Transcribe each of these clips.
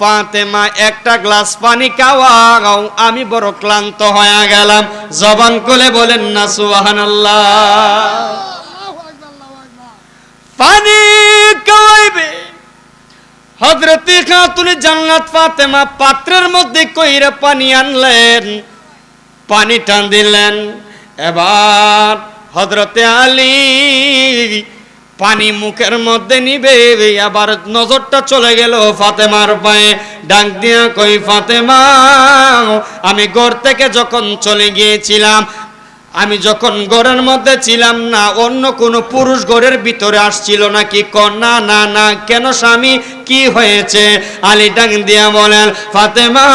ফাতেমা, একটা গ্লাস পানি খাওয়াও, আমি বড় ক্লান্ত হয়ে গেলাম। জবান কোলে বলেন না, সুবহানাল্লাহ। পানি খাওয়াইবে। হজরতে খাতুনে জান্নাত ফাতেমা পাত্রের মধ্যে কইরা পানি আনলেন, পানি টান দিলেন। এবার হজরতে আলী পানি মুখের মধ্যে নিবে, আবার নজরটা চলে গেল ফাতেমার পায়ে। ডাক দিয়া কই, ফাতেমা, আমি ঘর থেকে যখন চলে গিয়েছিলাম, আমি যখন ঘরের মধ্যে ছিলাম না, অন্য কোনো পুরুষ ঘরের ভিতরে আসছিল নাকি? কন্যা না না কেন স্বামী, কি হয়েছে? আলী ডাং দিয়া বলেন, ফাতেমা,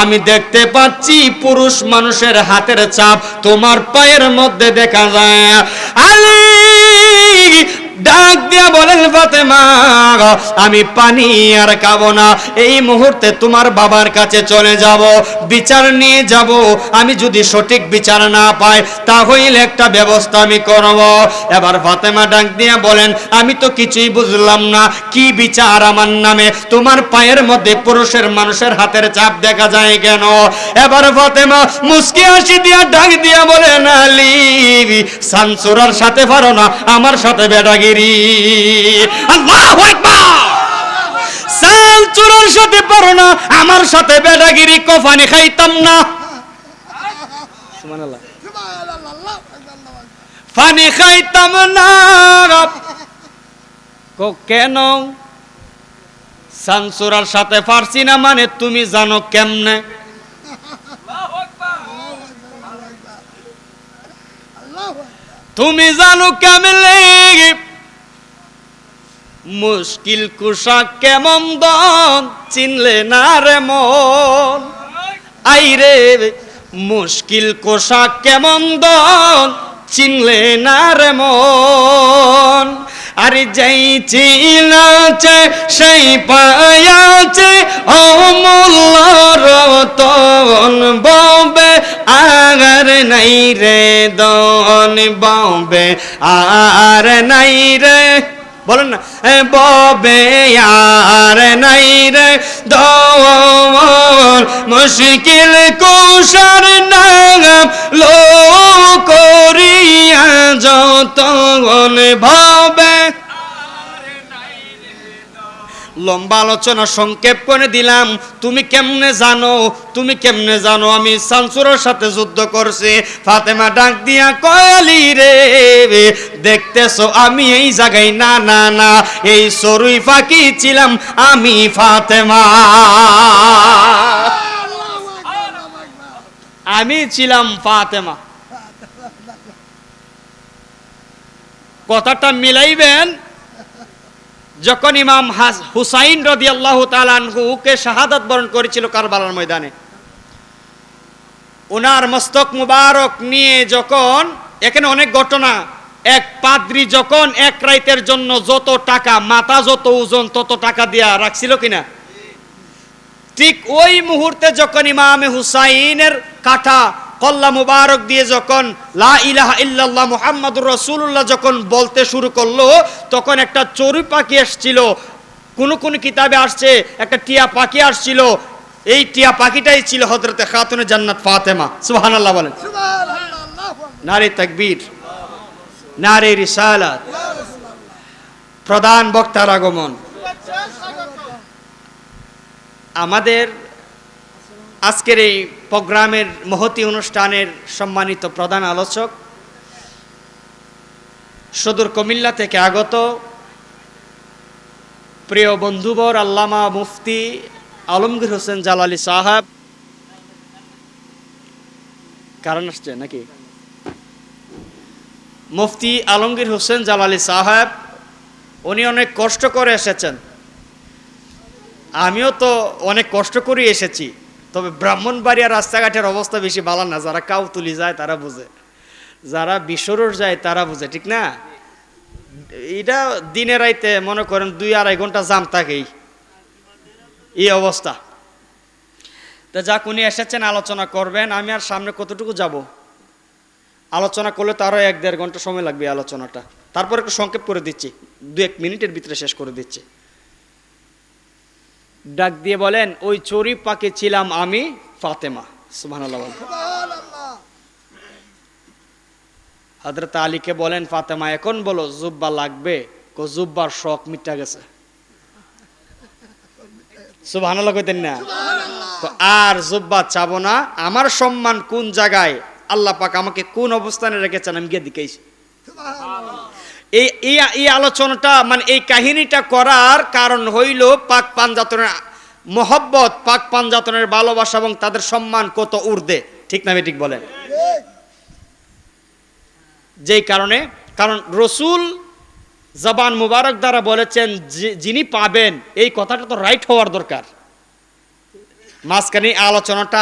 আমি দেখতে পাচ্ছি পুরুষ মানুষের হাতের চাপ তোমার পায়ের মধ্যে দেখা যায়। আলী ডাক দিয়া বলেন, ফাতেমা আমি পানি আর খাব না। এই মুহূর্তে তোমার বাবার কাছে চলে যাব, বিচার নিয়ে যাব। আমি যদি সঠিক বিচার না পাই, তাহলে একটা ব্যবস্থা আমি করব। এবার ফাতেমা ডাক দিয়া বলেন, আমি তো কিছুই বুঝলাম না। কি বিচার আমার নামে? তোমার পায়ের মধ্যে পুরুষের মানুষের হাতের চাপ দেখা যায় কেন? এবার ফাতেমা মুস্কি হাসি দিয়া ডাক দিয়া বলেন, আলী, সানসুরার সাথে পারো না। আমার সাথে বেডাগিরি আল্লাহু আকবার। চুরার সাথে পারো না, আমার সাথে বেডাগিরি কফানি খাইতাম না। সুবহানাল্লাহ। পানি খাইতাম না কেন? সানসুরার সাথে না মানে তুমি জানো কেমনে? তুমি জানো কেমনে? মুশকিল কুশা কেমন দন? চিনলে না রে মন। আইরে, মুশকিল কোষা কেমন দন? চিনলে না রে মন। আরে যাই চিনাছে সেই পায়াছে অমূল্য তন ববে আর নাই রে দন ববে, আর নাই রে বলেন না ববে আর নাই রে দন মুশকিল কুশার নাম লো করিয়া যতন ভাবে। লম্বা আলোচনা সংক্ষেপ করে দিলাম, তুমি কেমনে জানো, তুমি কেমনে জানো, আমি সানসুরের সাথে যুদ্ধ করছি, ফাতেমা ডাক দিয়া কয়ালি রে? দেখতেছো, আমি এই জায়গায়, না না না, এই সরুই ফাঁকি ছিলাম আমি ফাতেমা। আমি ছিলাম ফাতেমা। কথাটা মিলাইবেন, যখন ইমাম হুসাইন রদি আল্লাহ তালানহুকে শাহাদাত বরণ করেছিল কারবালার ময়দানে। ওনার মস্তক মুবারক নিয়ে যখন, এখানে অনেক ঘটনা এক পাদ্রি যখন এক রাইতের জন্য যত টাকা মাথা যত ওজন তত টাকা দিয়া রাখছিল কিনা? ঠিক ওই মুহূর্তে যখন ইমামে হুসাইনের কাঠা কল্লা মুবারক দিয়ে যখন লা ইলাহা ইল্লাল্লাহ মুহাম্মাদুর রাসূলুল্লাহ যখন বলতে শুরু করল তখন একটা চড়ুই পাখি আসছিল। কোন কোন কিতাবে আসছে একটা টিয়া পাখি আসছিল। এই টিয়া পাখিটাই ছিল হযরতে খাতুনে জান্নাত ফাতেমা। সুবহানাল্লাহ বলেন। সুবহানাল্লাহ। নারী তাকবীর। নারে রিসালাত। প্রধান বক্তার আগমন। আমাদের আজকের এই প্রোগ্রামের মহতি অনুষ্ঠানের সম্মানিত প্রধান আলোচক, সদর কুমিল্লা থেকে আগত প্রিয় বন্ধুবর আল্লামা মুফতি আলমগীর হোসেন জালালি সাহাব। কারণ আসছে নাকি? মুফতি আলমগীর হোসেন জালালি সাহেব, উনি অনেক কষ্ট করে এসেছেন। আমিও তো অনেক কষ্ট করে এসেছি। তবে ব্রাহ্মণবাড়িয়া রাস্তাঘাটের অবস্থা বেশি ভালো না, যারা কাউতুলি যায় তারা বুঝে। যারা বিশ্বরোর যায় তারা বুঝে, ঠিক না? এটা দিনে রাইতে মনে করেন দুই আড়াই ঘণ্টা জাম থাকেই। এই অবস্থা। তা যাক, উনি এসেছেন, আলোচনা করবেন। আমি আর সামনে কতটুকু যাব? আলোচনা করলে তারও এক দেড় ঘণ্টা সময় লাগবে আলোচনাটা। তারপর একটু সংক্ষেপ করে দিচ্ছি। দু এক মিনিটের ভিতরে শেষ করে দিচ্ছি। ডাক দিয়ে বলেন ওই চড়ি পাকে ছিলাম আমি ফাতেমা। বলেন। হজরত আলীকে বলেন ফাতেমা এখন বলো জুব্বা লাগবে? কো জুব্বার শখ মিটা গেছে। সুবহানাল্লাহ কইতেন না। তো আর জুব্বা চাবো না। আমার সম্মান কোন জায়গায়? আল্লাহ পাক আমাকে কোন অবস্থানে রেখেছেন আমি গিয়ে দিকেছি এই এই এই আলোচনাটা মানে এই কাহিনীটা করার কারণ হইল পাক পাঞ্জাতনের মহব্বত পাক পাঞ্জাতনের ভালোবাসা এবং তাদের সম্মান কত ঊর্ধ্বে। ঠিক না ঠিক বলেন? যেই কারণে কারণ রসুল জবান মুবারক দ্বারা বলেছেন যিনি পাবেন এই কথাটা তো রাইট হওয়ার দরকার। মাঝখানে আলোচনাটা